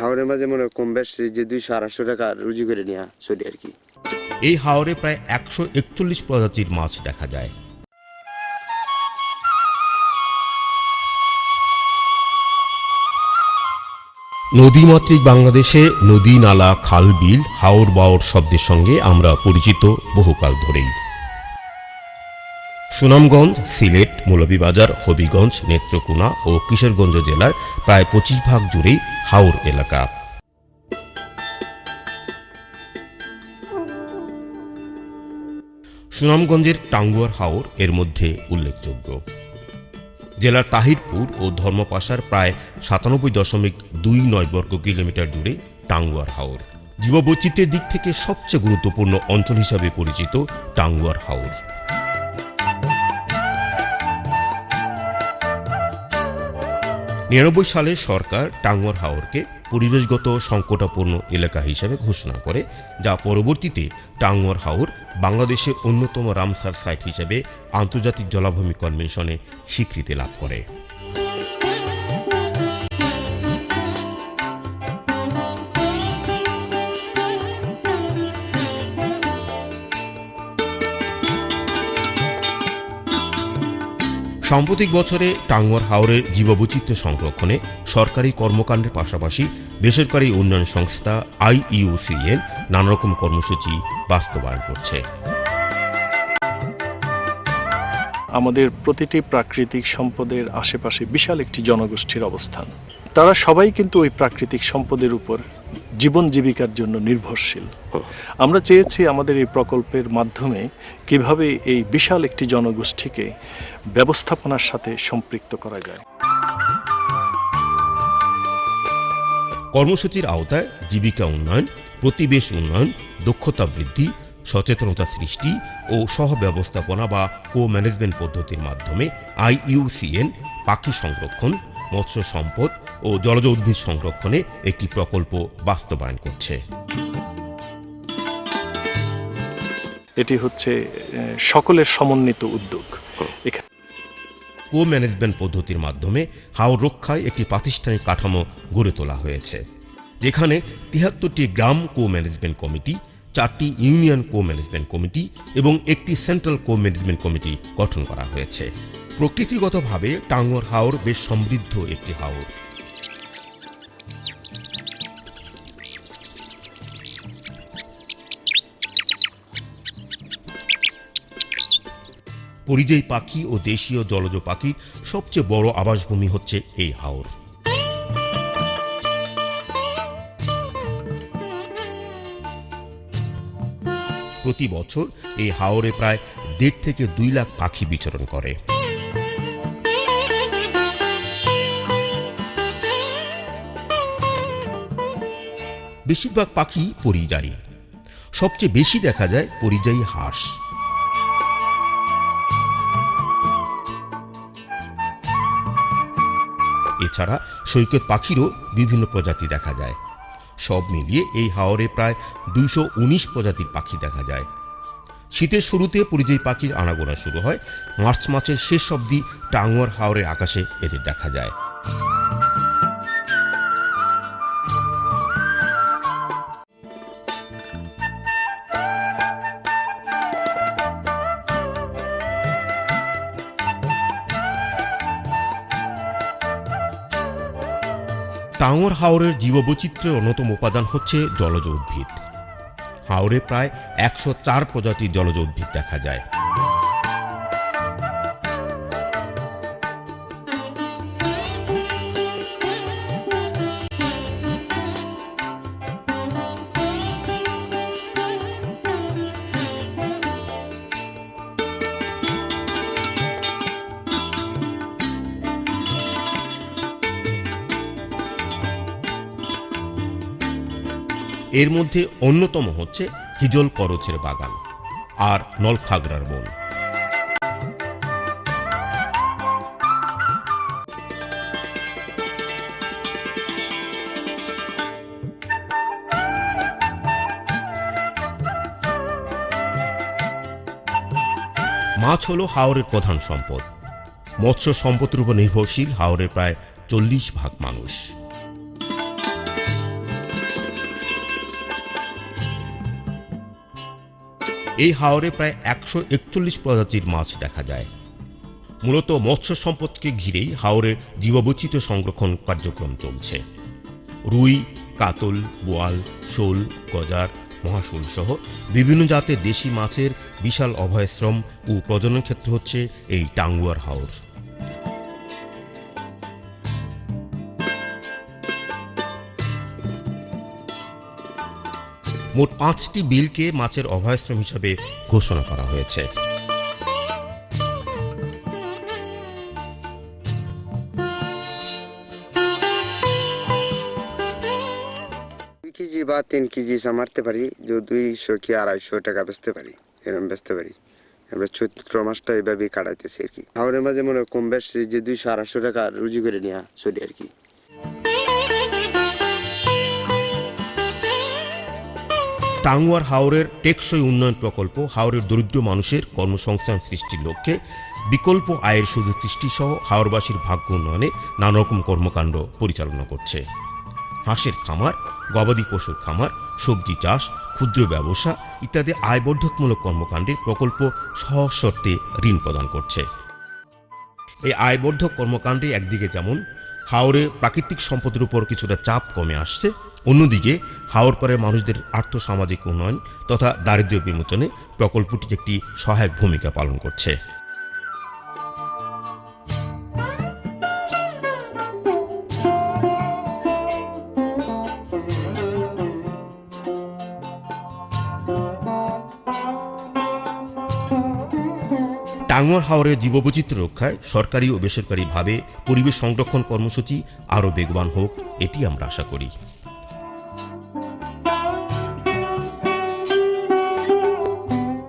হাওড়ের মাঝে মনে হয় কম বেশ যে দুইশো আড়াইশো টাকা রুজি করে নেওয়া চলি আর কি। এই হাওরে প্রায় একশো একচল্লিশ প্রজাতির মাছ দেখা যায়। নদীমাতৃক বাংলাদেশে নদী, নালা, খাল, বিল, হাওর, বাওর শব্দের সঙ্গে আমরা পরিচিত বহুকাল ধরেই। সুনামগঞ্জ, সিলেট, মৌলভীবাজার, হবিগঞ্জ, নেত্রকোনা ও কিশোরগঞ্জ জেলার প্রায় পঁচিশ ভাগ জুড়েই হাওর এলাকা। সুনামগঞ্জের টাঙ্গুয়ার হাওর এর মধ্যে উল্লেখযোগ্য। জেলার তাহিরপুর ও ধর্মপাশার প্রায় সাতানব্বই দশমিক দুই নয় বর্গ কিলোমিটার জুড়ে টাঙ্গুয়ার হাওর। জীববৈচিত্র্যের দিক থেকে সবচেয়ে গুরুত্বপূর্ণ অঞ্চল হিসাবে পরিচিত টাঙ্গুয়ার হাওর। নিরানব্বই সালে সরকার টাঙ্গর হাওরকে পরিবেশগত সংকটাপূর্ণ এলাকা হিসেবে ঘোষণা করে, যা পরবর্তীতে টাঙ্গর হাওর বাংলাদেশের অন্যতম রামসার সাইট হিসেবে আন্তর্জাতিক জলাভূমি কনভেনশনে স্বীকৃতি লাভ করে। সাম্প্রতিক বছরে টাঙ্গুয়ার হাওরের জীববৈচিত্র্য সংরক্ষণে সরকারি কর্মকাণ্ডের পাশাপাশি বেসরকারি উন্নয়ন সংস্থা আইইউসিএন নানারকম কর্মসূচি বাস্তবায়ন করছে। আমাদের প্রতিটি প্রাকৃতিক সম্পদের আশেপাশে বিশাল একটি জনগোষ্ঠীর অবস্থান। তারা সবাই কিন্তু ওই প্রাকৃতিক সম্পদের উপর জীবন জীবিকার জন্য নির্ভরশীল। আমরা চেয়েছি আমাদের এই প্রকল্পের মাধ্যমে কীভাবে এই বিশাল একটি জনগোষ্ঠীকে ব্যবস্থাপনার সাথে সম্পৃক্ত করা যায়। কর্মসূচির আওতায় জীবিকা উন্নয়ন, প্রতিবেশ উন্নয়ন, দক্ষতা বৃদ্ধি সচেতনতা সৃষ্টি ও সহ ব্যবস্থাপনা বা কো ম্যানেজমেন্ট পদ্ধতির মাধ্যমে আইইউসিএন পাখি সংরক্ষণ মৎস্য সম্পদ ও জলজ উদ্ভিদ সংরক্ষণে একটি প্রকল্প বাস্তবায়ন করছে। এটি হচ্ছে সকলের সমন্বিত উদ্যোগ। এখানে কো ম্যানেজমেন্ট পদ্ধতির মাধ্যমে হাওর রক্ষায় একটি প্রাতিষ্ঠানিক কাঠামো গড়ে তোলা হয়েছে। যেখানে তিয়াত্তরটি গ্রাম কো ম্যানেজমেন্ট কমিটি চারটি ইউনিয়ন কো ম্যানেজমেন্ট কমিটি এবং একটি সেন্ট্রাল কো ম্যানেজমেন্ট কমিটি গঠন করা হয়েছে। প্রকৃতিগতভাবে টাঙ্গর হাওর বেশ সমৃদ্ধ একটি হাওর। পরিযায়ী পাখি ও দেশীয় জলজ পাখির সবচেয়ে বড় আবাসভূমি হচ্ছে এই হাওর। প্রতি বছর এই হাওরে প্রায় দেড় থেকে দুই লাখ পাখি বিচরণ করে। বেশিরভাগ পাখি পরিযায়ী। সবচেয়ে বেশি দেখা যায় পরিযায়ী হাঁস। এছাড়া সৈকত পাখিরও বিভিন্ন প্রজাতি দেখা যায়। সব মিলিয়ে এই হাওরে প্রায় দুইশো উনিশ প্রজাতির পাখি দেখা যায়। শীতের শুরুতে পরিযায়ী পাখির আনাগোনা শুরু হয়। মার্চ মাসের শেষ অবধি টাঙ্গুয়ার হাওরের আকাশে এদের দেখা যায়। টাঙ্গর হাওরের জীববৈচিত্র্যের অন্যতম উপাদান হচ্ছে জলজ উদ্ভিদ। হাওরে প্রায় একশো চার প্রজাতির জলজ উদ্ভিদ দেখা যায়। এর মধ্যে অন্যতম হচ্ছে হিজল করচের বাগান আর নলখাগড়ার বন। মাছ হলো হাওরের প্রধান সম্পদ। মৎস্য সম্পদের উপর নির্ভরশীল, হাওরের প্রায় চল্লিশ ভাগ মানুষ। এই হাওরে প্রায় একশো একচল্লিশ প্রজাতির মাছ দেখা যায়। মূলত মৎস্য সম্পদকে ঘিরেই হাওরের জীববৈচিত্র্য সংরক্ষণ কার্যক্রম চলছে। রুই, কাতল, বোয়াল, শোল, গজার, মহাশোল সহ বিভিন্ন জাতের দেশি মাছের বিশাল অভয়শ্রম ও প্রজনন ক্ষেত্র হচ্ছে এই টাঙ্গুয়ার হাওর। মোট পাঁচটি বিলকে মাছের অভয়াশ্রম হিসাবে ঘোষণা করা হয়েছে। কেজি বা তিন কেজি ইসা মারতে পারি, যে দুইশো কি আড়াইশো টাকা বেচতে পারি এরকম বেচতে পারি। আমরা চৈত্র মাসটা এইভাবেই কাটাইতেছি আর কি। হাওড়ের মাঝে মনে কম বেশি যে দুইশো আড়াইশো টাকা রুজি করে নেওয়া চলি আর কি। টাঙ্গুয়ার হাওরের টেকসই উন্নয়ন প্রকল্প, হাওরের দরিদ্র মানুষের কর্মসংস্থান সৃষ্টির লক্ষ্যে বিকল্প আয়ের সুযোগ সৃষ্টি সহ হাওরবাসীর ভাগ্য উন্নয়নে নানা রকম কর্মকাণ্ড পরিচালনা করছে। হাঁসের খামার, গবাদি পশুর খামার, সবজি চাষ, ক্ষুদ্র ব্যবসা ইত্যাদি আয়বর্ধকমূলক কর্মকাণ্ডে প্রকল্প সহজ শর্তে ঋণ প্রদান করছে। এই আয়বর্ধক কর্মকাণ্ডে একদিকে যেমন হাওরে প্রাকৃতিক সম্পদের উপর কিছুটা চাপ কমে আসছে অন্যদিকে হাওর পরের মানুষদের আর্থসামাজিক উন্নয়ন তথা দারিদ্র্য বিমোচনে প্রকল্পটি একটি সহায়ক ভূমিকা পালন করছে। টাঙ্গুয়ার হাওরের জীববৈচিত্র্য রক্ষায় সরকারি ও বেসরকারিভাবে পরিবেশ সংরক্ষণ কর্মসূচি আরও বেগবান হোক, এটি আমরা আশা করি।